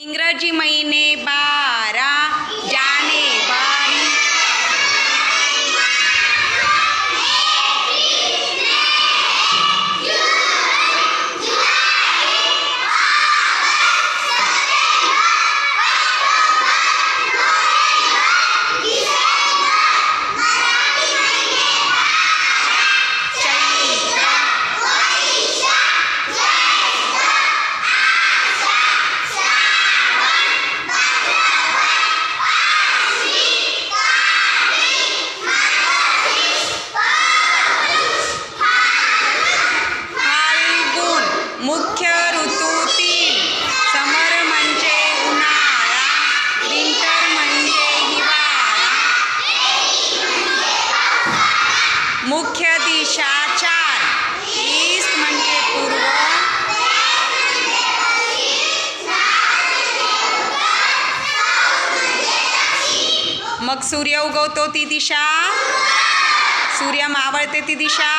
इंग्रजी महिने बारा मुख्य दिशा चार। ईस्ट म्हणजे पूर्व मग सूर्य उगवतो ती दिशा। सूर्य मावळते ती दिशा।